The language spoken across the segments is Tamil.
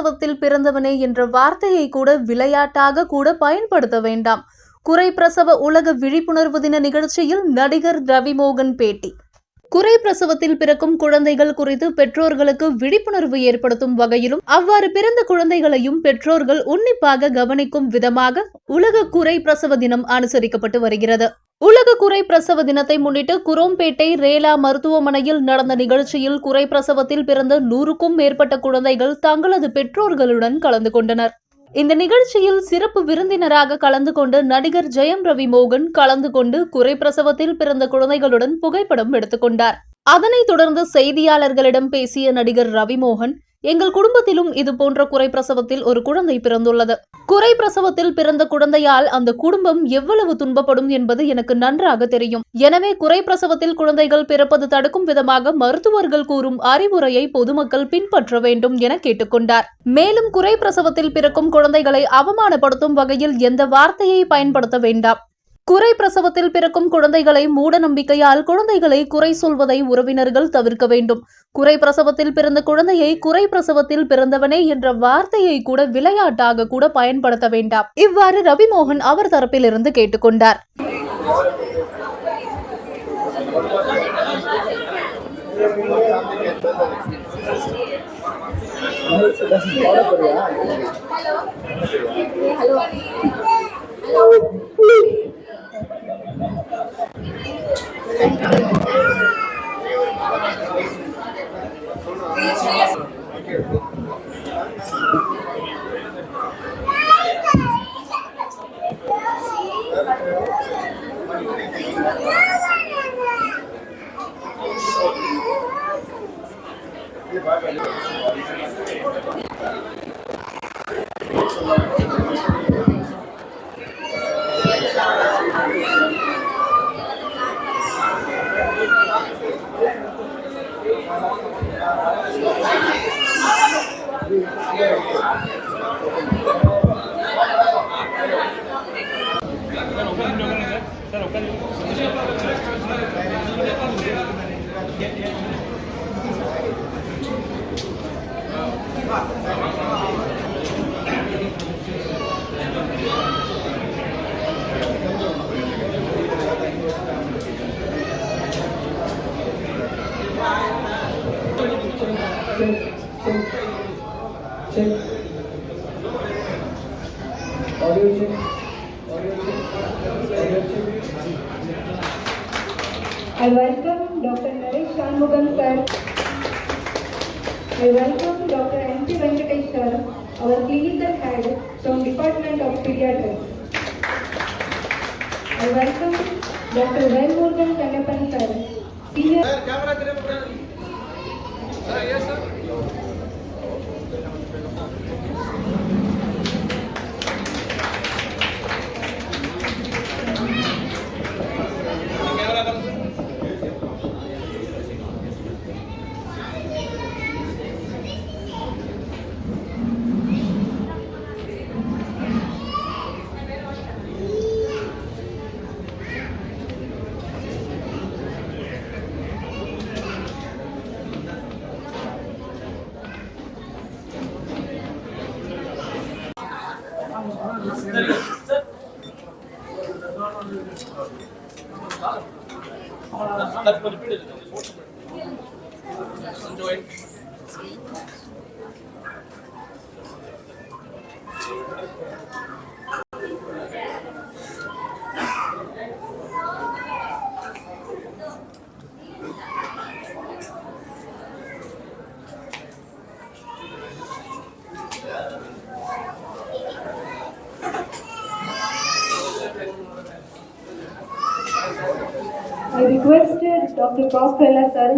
பிரசவத்தில் பிறந்தவனே என்ற வார்த்தையை கூட விளையாட்டாக கூட பயன்படுத்த வேண்டாம். குறை பிரசவ உலக விழிப்புணர்வு தின நிகழ்ச்சியில் நடிகர் ரவிமோகன் பேட்டி. குறை பிரசவத்தில் பிறக்கும் குழந்தைகள் குறித்து பெற்றோர்களுக்கு விழிப்புணர்வு ஏற்படுத்தும் வகையிலும் அவ்வாறு பிறந்த குழந்தைகளையும் பெற்றோர்கள் உன்னிப்பாக கவனிக்கும் விதமாக உலக குறை பிரசவ தினம் அனுசரிக்கப்பட்டு வருகிறது. உலக குறை பிரசவ தினத்தை முன்னிட்டு குரோம்பேட்டை ரேலா மருத்துவமனையில் நடந்த நிகழ்ச்சியில் குறை பிரசவத்தில் பிறந்த நூறுக்கும் மேற்பட்ட குழந்தைகள் தங்களது பெற்றோர்களுடன் கலந்து கொண்டனர். இந்த நிகழ்ச்சியில் சிறப்பு விருந்தினராக கலந்து கொண்டு நடிகர் ஜெயம் ரவி மோகன் கலந்து கொண்டு குறை பிரசவத்தில் பிறந்த குழந்தைகளுடன் புகைப்படம் எடுத்துக்கொண்டார் அதனைத் தொடர்ந்து செய்தியாளர்களிடம் பேசிய நடிகர் ரவிமோகன் எங்கள் குடும்பத்திலும் இது போன்ற குறை பிரசவத்தில் ஒரு குழந்தை பிறந்துள்ளது. குறை பிரசவத்தில் பிறந்த குழந்தையால் அந்த குடும்பம் எவ்வளவு துன்பப்படும் என்பது எனக்கு நன்றாக தெரியும். எனவே குறை பிரசவத்தில் குழந்தைகள் பிறப்பது தடுக்கும் விதமாக மருத்துவர்கள் கூறும் அறிவுரையை பொதுமக்கள் பின்பற்ற வேண்டும் என கேட்டுக்கொண்டார். மேலும் குறை பிரசவத்தில் பிறக்கும் குழந்தைகளை அவமானப்படுத்தும் வகையில் எந்த வார்த்தையை பயன்படுத்த வேண்டாம். குறை பிரசவத்தில் பிறக்கும் குழந்தைகளை மூட நம்பிக்கையால் குழந்தைகளை குறை சொல்வதை உறவினர்கள் தவிர்க்க வேண்டும். குறை பிரசவத்தில் பிறந்த குழந்தையை குறை பிரசவத்தில் பிறந்தவனே என்ற வார்த்தையை கூட விளையாட்டாக கூட பயன்படுத்த வேண்டாம். இவ்வாறு ரவிமோகன் அவர் தரப்பிலிருந்து கேட்டுக்கொண்டார். Please, please. Armugan sir. I welcome Dr. M. P. Venkatesh sir, our clinical head from Department of Pediatrics. I welcome Dr. Ven Morgan sir, senior. Sir, camera, camera. Sir, yes sir. Enjoy. Doctor Dr. Sir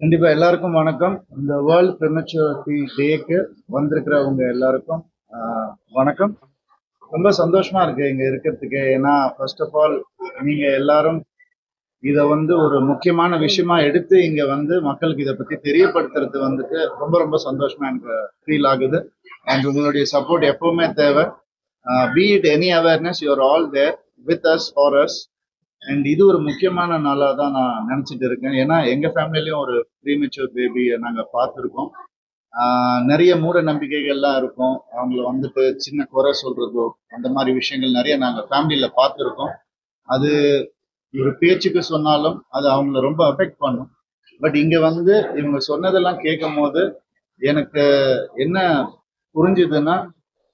கண்டிப்பா எல்லாருக்கும் வணக்கம் இந்த வேர்ல்ட் ப்ரிமச்சுரிட்டி டேக்கு வந்திருக்கிறவங்க எல்லாருக்கும் வணக்கம் ரொம்ப சந்தோஷமா இருக்கு இங்க இருக்கிறதுக்கு. ஏன்னா ஃபர்ஸ்ட் ஆஃப் ஆல் நீங்க எல்லாரும் இதை வந்து ஒரு முக்கியமான விஷயமா எடுத்து இங்க வந்து மக்களுக்கு இதை பத்தி தெரியப்படுத்துறது வந்துட்டு ரொம்ப ரொம்ப சந்தோஷமா எனக்கு ஃபீல் ஆகுது. அண்ட் உங்களுடைய சப்போர்ட் எப்பவுமே தேவை. Be it any awareness you're all there with us for us and இது ஒரு முக்கியமான நாளாக தான் நான் நினைச்சிட்டு இருக்கேன். ஏன்னா எங்க ஃபேமிலிலயும் ஒரு ப்ரீமெச்சூர் பேபியை நாங்க பார்த்துருக்கோம். நிறைய மூட நம்பிக்கைகள்லாம் இருக்கும். அவங்கள வந்து இப்போ சின்ன குறை சொல்றதோ அந்த மாதிரி விஷயங்கள் நிறைய நாங்கள் ஃபேமிலியில் பார்த்துருக்கோம். அது ஒரு பேச்சுக்கு சொன்னாலும் அது அவங்கள ரொம்ப அஃபெக்ட் பண்ணும். பட் இங்கே வந்து இவங்க சொன்னதெல்லாம் கேட்கும் போது எனக்கு என்ன புரிஞ்சுதுன்னா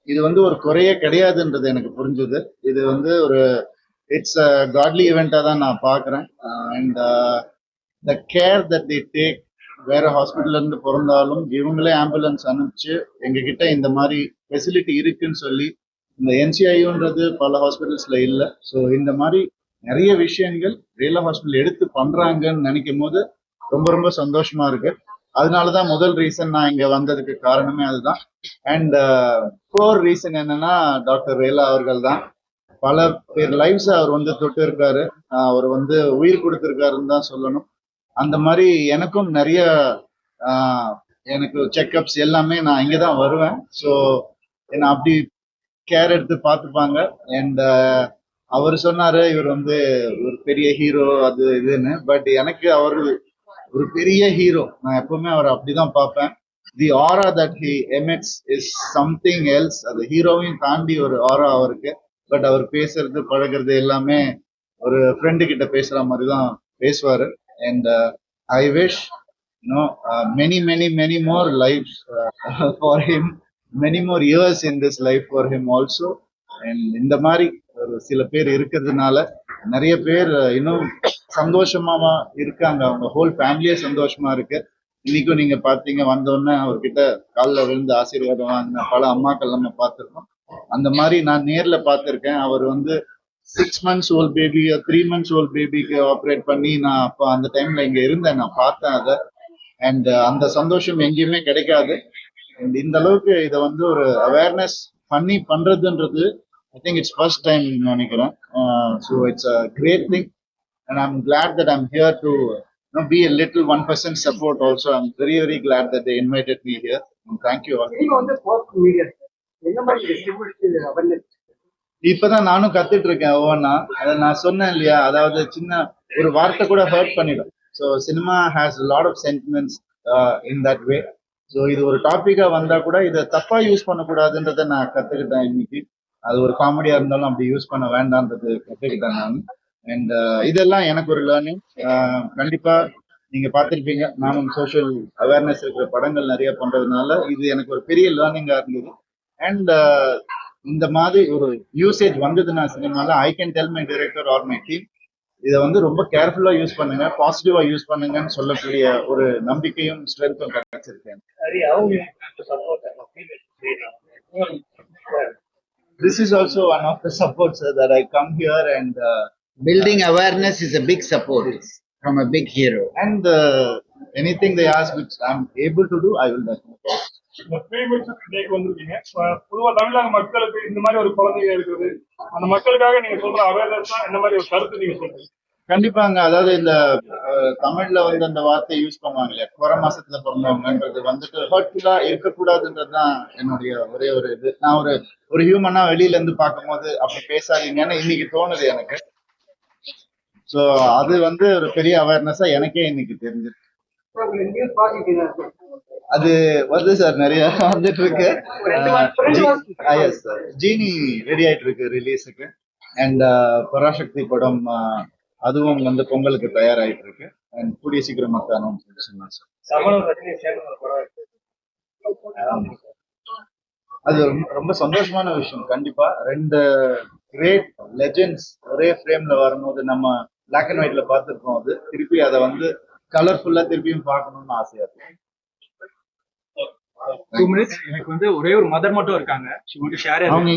இது வந்து ஒரு குறையே கிடையாதுன்றது எனக்கு புரிஞ்சுது. இது வந்து ஒரு இட்ஸ் அ காட்லி ஈவெண்ட்டாக தான் நான் பார்க்குறேன். And the care that the take வேற ஹாஸ்பிட்டல்ல இருந்து பிறந்தாலும் இவங்களே ஆம்புலன்ஸ் அனுப்பிச்சு எங்ககிட்ட இந்த மாதிரி ஃபெசிலிட்டி இருக்குன்னு சொல்லி இந்த என்சிஐன்றது பல ஹாஸ்பிட்டல்ஸ்ல இல்லை. ஸோ இந்த மாதிரி நிறைய விஷயங்கள் ரியல் ஹாஸ்பிட்டல் எடுத்து பண்றாங்கன்னு நினைக்கும் போது ரொம்ப ரொம்ப சந்தோஷமா இருக்கு. அதனால தான் முதல் ரீசன் நான் இங்க வந்ததுக்கு காரணமே அதுதான். அண்ட் ஃபோர் ரீசன் என்னன்னா டாக்டர் ரேலா அவர்கள் தான் பல பேர் லைஃப்ஸ் அவர் வந்து தொட்டு இருக்காரு அவர் வந்து உயிர் கொடுத்திருக்காருன்னு தான் சொல்லணும். அந்த மாதிரி எனக்கும் நிறைய எனக்கு செக்அப்ஸ் எல்லாமே நான் இங்கே தான் வருவேன். ஸோ என்னை அப்படி கேர் எடுத்து பார்த்துப்பாங்க. அண்ட் அவர் சொன்னாரு இவர் வந்து ஒரு பெரிய ஹீரோ அது இதுன்னு. பட் எனக்கு அவர் ஒரு பெரிய ஹீரோ நான் எப்பவுமே அவரை அப்படிதான் பார்ப்பேன். The aura that he emits is something else அது ஹீரோவையும் தாண்டி ஒரு ஆரா அவருக்கு. பட் அவர் பேசுறது பழகுறது எல்லாமே ஒரு ஃப்ரெண்டு கிட்ட பேசுற மாதிரி தான் பேசுவாரு. And I wish you know many many many more life for him many more years in this life for him also and இந்த மாதிரி ஒரு சில பேர் இருக்கிறதுனால நிறைய பேர் uh, இன்னும் சந்தோஷமாவா இருக்காங்க. அவங்க ஹோல் ஃபேமிலியே சந்தோஷமா இருக்கு. இன்னைக்கும் நீங்க பாத்தீங்க வந்தோடனே அவர்கிட்ட காலில் விழுந்து ஆசீர்வாதம் வாங்கின பல அம்மாக்கள் நம்ம பார்த்துருக்கோம். அந்த மாதிரி நான் நேர்ல பார்த்துருக்கேன். அவர் வந்து six months old baby three months old பேபிக்கு ஆப்ரேட் பண்ணி நான் அப்போ அந்த டைம்ல இங்க இருந்தேன். நான் பார்த்தேன் அதை. அண்ட் uh, அந்த சந்தோஷம் எங்கேயுமே கிடைக்காது. அண்ட் இந்த அளவுக்கு இதை வந்து ஒரு அவேர்னஸ் பண்ணி பண்றதுன்றது I think it's first time நினைக்கிறேன். So it's a great thing and I'm glad that I'm here to be a little one percent support also I'm very very glad that invited me here thank you all நீங்க இப்பதான் நானும் கத்துட்டு இருக்கேன் ஒவ்வொன்னா. அதை நான் சொன்னேன் இல்லையா? அதாவது சின்ன ஒரு வார்த்தை கூட ஹர்ட் பண்ணிடும். So cinema has lot of sentiments in that way so இது ஒரு டாப்பிக்கா வந்தா கூட இதை தப்பா யூஸ் பண்ணக்கூடாதுன்றதை நான் கத்துக்கிட்டேன் இன்னைக்கு. அது ஒரு காமெடியா இருந்தாலும் அப்படி யூஸ் பண்ண வேண்டாம்ன்றது கத்துக்கிட்டேன் நான். அண்ட் uh, இதெல்லாம் எனக்கு ஒரு லேர்னிங் uh, கண்டிப்பா நீங்க பார்த்துருப்பீங்க. நானும் சோஷியல் அவேர்னஸ் இருக்கிற படங்கள் நிறைய பண்றதுனால இது எனக்கு ஒரு பெரிய லேர்னிங்கா இருந்தது. அண்ட் இந்த மாதிரி ஒரு யூசேஜ் வந்ததுன்னா சினிமால I can tell my director or my team இதை வந்து ரொம்ப கேர்ஃபுல்லா யூஸ் பண்ணுங்க பாசிட்டிவா யூஸ் பண்ணுங்கன்னு சொல்லக்கூடிய ஒரு நம்பிக்கையும் ஸ்ட்ரென்த்தும் கிடைச்சிருக்கேன். சரி support this is also one of the supports that I come here and Building awareness is a big support from a big hero. And anything they ask which I am able to to I will definitely இந்த ப்ரீமெச்சூர் டேக்கு வந்திருக்கீங்க. அஹ் பொதுவா தமிழக மக்களுக்கு இந்த மாதிரி ஒரு குழந்தைங்க இருக்குது. அந்த மக்களுக்காக நீங்க சொல்ற அவேர்னஸ் தான் இந்த மாதிரி ஒரு கருத்து நீங்க சொல்றீங்க. கண்டிப்பாங்க. அதாவது இந்த தமிழ்ல வந்து அந்த வார்த்தையை யூஸ் பண்ணுவாங்க இல்லையா குற மாசத்துல பிறந்தவங்கன்றது வந்துட்டு ஹர்ட்ஃபுல்லா இருக்கக்கூடாதுன்றது தான் என்னுடைய ஒரே ஒரு இது. நான் ஒரு ஒரு ஹியூமனா வெளியில இருந்து பார்க்கும்போது அப்படி பேசாதீங்கன்னு இன்னைக்கு தோணுது எனக்கு. சோ அது வந்து ஒரு பெரிய அவேர்னஸா எனக்கே இன்னைக்கு தெரிஞ்சிருக்கு. அது வருது சார் நிறைய வந்துட்டு இருக்கு எஸ் சார் ஜீனி ரெடி ஆயிட்டு இருக்கு ரிலீஸுக்கு அண்ட் பராசக்தி படம் அதுவும் வந்து பொங்கலுக்கு தயாராயிட்டு இருக்கு அண்ட் கூடிய சீக்கிரம் இருக்கு. அது ரொம்ப ரொம்ப சந்தோஷமான விஷயம் கண்டிப்பா. ரெண்டு கிரேட் லெஜெண்ட்ஸ் ஒரே ஃப்ரேம்ல வரும்போது நம்ம பிளாக் அண்ட் ஒயிட்ல பார்த்துருக்கோம் அது. திருப்பி அதை வந்து கலர்ஃபுல்லா திருப்பியும் பார்க்கணும்னு ஆசையா இருக்கு. டூ மினிட்ஸ் எனக்கு வந்து ஒரே ஒரு மதர் மட்டும் இருக்காங்க. ஷி வாண்ட் டு ஷேர் அவங்க